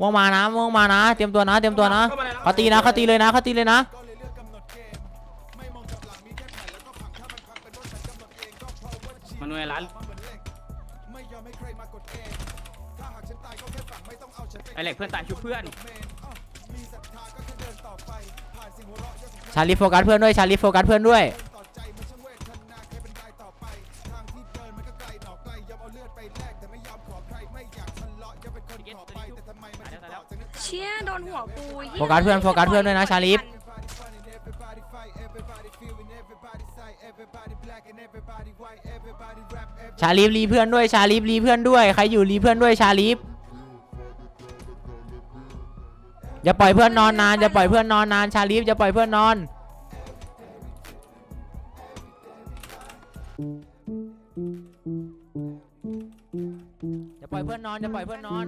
ม่วงมานะม่วงมานะ เตรียมตัวนะ เตรียมตัวนะเขาตีนะเขาตีเลยนะเขาตีเลยนะมันเวลาไอเหล็กเพื่อนตายชุบเพื่อนชาลีโฟกัสเพื่อนด้วยชาลีโฟกัสเพื่อนด้วย ชี่ยโดนหัวกูหี้ยโฟกัสเพื่อนโฟกัสเพื่อนด้วยนะชาลีฟชาลีฟรีเพื่อนด้วยชาลีฟรีเพื่อนด้วยใครอยู่รีเพื่อนด้วยชาลีฟอย่าปล่อยเพื่อนนอนนานอย่าปล่อยเพื่อนนอนนานชาลีฟอย่าปล่อยเพื่อนนอน อย่าปล่อยเพื่อนนอนอย่าปล่อยเพื่อนนอน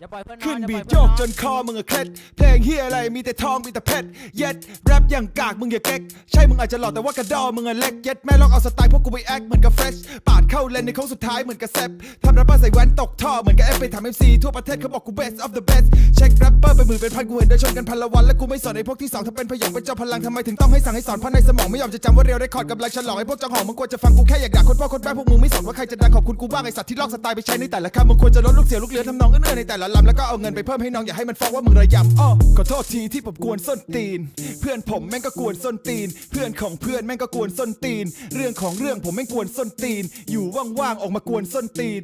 อย่าปล่อยเพื่อนนอนขึ้นอย่าปบีล่อยดเพื่โยอนกนอนจนคอมึงอะเคล็ดเพลงเฮียอะไรมีแต่ทองมีแต่เพชรเย็ดแรปอย่างกากมึงอย่าเก๊กใช่มึงอาจจะหล่อแต่ว่ากระดอมึงอะเล็กเย็ดแม่ลองเอาสไตล์พวกกูไปแอคเหมือนกับเฟรชปาดเข้าเลนในโค้งสุดท้ายเหมือนกับแซปทำแรปเปอร์ใส่แว่นตกท่อเหมือนกับเอฟไปทำเอฟซีทั่วประเทศเขาบอกกู best of the best เช็คแรป เป็นหมื่นเป็นพันกูเห็นเดินชนกันพันละวัน และกูไม่สอนไอ้พวกที่สองถ้าเป็นพยองเป็นเจ้าพลังทำไมถึงต้องให้สั่งให้สอนเพราะในสมองไม่ยอมจะจำว่าเรียวได้คอร์ดกำลังฉลองไอ้พวกจังหองมึงควรจะฟังกูแค่อยากด่าคนพ่อคนแม่พวกมึงไม่สนว่าใครจะดังขอบคุณกูบ้างไอ้สัตว์ที่ลอกสไตล์ไปใช้ในแต่ละคำมึงควรจะลดลูกเสียลูกเหลือทำนองเอื้อๆในแต่ละลำแล้วก็เอาเงินไปเพิ่มให้น้องอย่าให้มันฟ้องว่ามึงระยำอ้อขอโทษทีที่ผมกวนส้นตีน เพื่อนผมแม่งก็กวนส้นตีน เพื่อนของเพื่อนแม่งก็กวนส้นตีน เรื่องของเรื่องผมแม่งกวนส้นตีน อยู่ว่างๆออกมากวนส้นตีน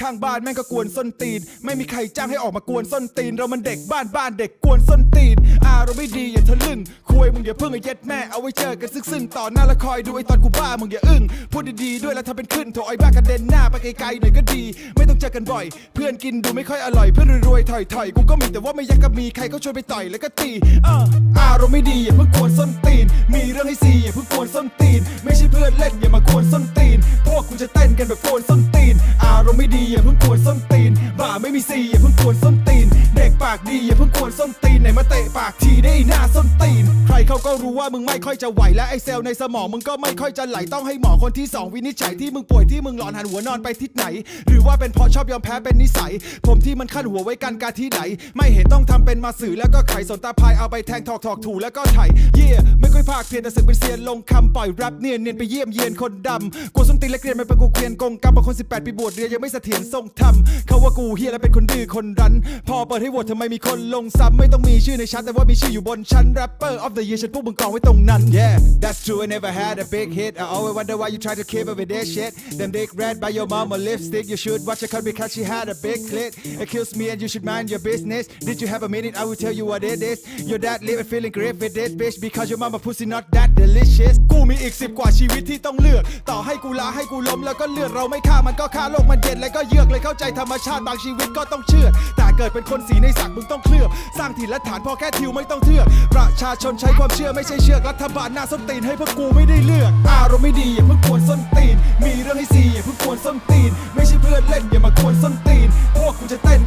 ข้างบ้านแม่งก็กวนส้นตีน ไม่มีใครจ้างให้ออกมากวนส้นตีน เรามันเด็กบ้านบ้านเด็กกวนส้นตีนอารมณ์ไม่ดีอย่าทะลึ่งคุยมึงอย่าเพิ่งไอ้เย็ดแม่เอาไว้เจอกันซึ่งๆต่อหน้าและคอยดูไอ้ตอนกูบ้ามึงอย่าอึ้งพูดดีๆด้วยแล้วทำเป็นขึ้นโถไอ้บ้ากระเด็นหน้าไปไกลๆหน่อยก็ดี ไม่ต้องเจอกันบ่อย เพื่อนกินดูไม่ค่อยอร่อยเพื่อนรวยๆถอยๆกูก็มีแต่ว่าไม่อยากกับมีใครก็ชวนไปต่อยแล้วก็ตีเอออารมณ์ไม่ดีอย่าเพิ่งกวนส้นตีน มีเรื่องให้ซีอย่าเพิ่งกวนส้นตีน ไม่ใช่เพื่อนเล่นอย่ามากวนส้นตีน พวกกูจะเต้นกันแบบกวนส้นตีน อารมณ์ไม่ดีอย่าเพิ่งกวนส้นตีนบ่าไม่มีซีอย่าเพิ่งกวนส้นตีน เด็กปากดีอย่าเพิ่งกวนส้นตีนไหนมาเตะปากทีได้หน้าส้นตีนใคร เขาก็รู้ว่ามึงไม่ค่อยจะไหวและไอเซลในสมองมึงก็ไม่ค่อยจะไหลต้องให้หมอคนที่สองวินิจฉัยที่มึงป่วยที่มึงหลอนหันหัวนอนไปทิศไหน หรือว่าเป็นเพราะชอบยอมแพ้เป็นนิสัย ผมที่มันขั้นหัวไว้กันการที่ไหน ไม่เห็นต้องทำเป็นมาสื่อแล้วก็ไขสนตาพายเอาไปแทงถอกถอกถูแล้วก็ไถเย่ไม่ค่อยภาคเพียนแต่สึกเป็นเซียนลงคำปล่อยแรปเนียนเนียนไปเยี่ยมเยียนคนดำกูส้นตีนและเกรียนมันเป็นกูเกรียนกงกรรมบางคน 18 ปีบวชเรียนยังไม่เสถียรทรงธรรมเขาว่ากูเฮียและเป็นคนดื้อคนรั้น พอเปิดให้โหวตทำไมมีคนลงซ้ำไม่ต้องมีชื่อในชั้นแต่ว่ามีชื่ออยู่บนชั้น rapper of the year ฉันพวกมึงกองไว้ตรงนั้น yeah that's true I never had a big hit I always wonder why you try to keep up with that shit them dick red by your mama lipstick you should watch her cut because she had a big clit accuse me and you should mind your business did you have a minute I will tell you what it is your dad living feeling great with this bitch because your mama pussy not that delicious กู มีอีกสิบกว่าชีวิตที่ต้องเลือก ต่อให้กูลาให้กูล้มแล้วก็เลือดเราไม่ฆ่ามันก็ฆ่าโลกมันเย็นแล้วก็เยือกเลยเข้าใจธรรมชาติบางชีวิตก็ต้องเชื่อแต่เกิดเป็นคนสีในสักมึงต้องเคลือบ สร้างถิ่นและฐานพอแค่ทิวไม่ต้องเทือกประชาชนใช้ความเชื่อไม่ใช่เชือกรัฐบาลหน้าส้นตีนให้พวกกูไม่ได้เลือก อารมณ์ไม่ดีอย่าเพิ่งกวนส้นตีนมีเรื่องให้ซีอย่าเพิ่งกวนส้นตีน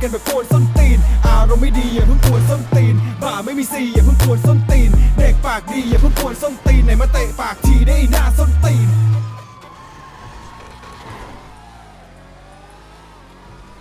กันแบบกวนส้นตีน อารมณ์ไม่ดีอย่าเพิ่งกวนส้นตีน บ่าไม่มีซีอย่าเพิ่งกวนส้นตีน เด็กปากดีอย่าเพิ่งกวนส้นตีนไหนมาเตะปากทีได้หน้าส้นตีน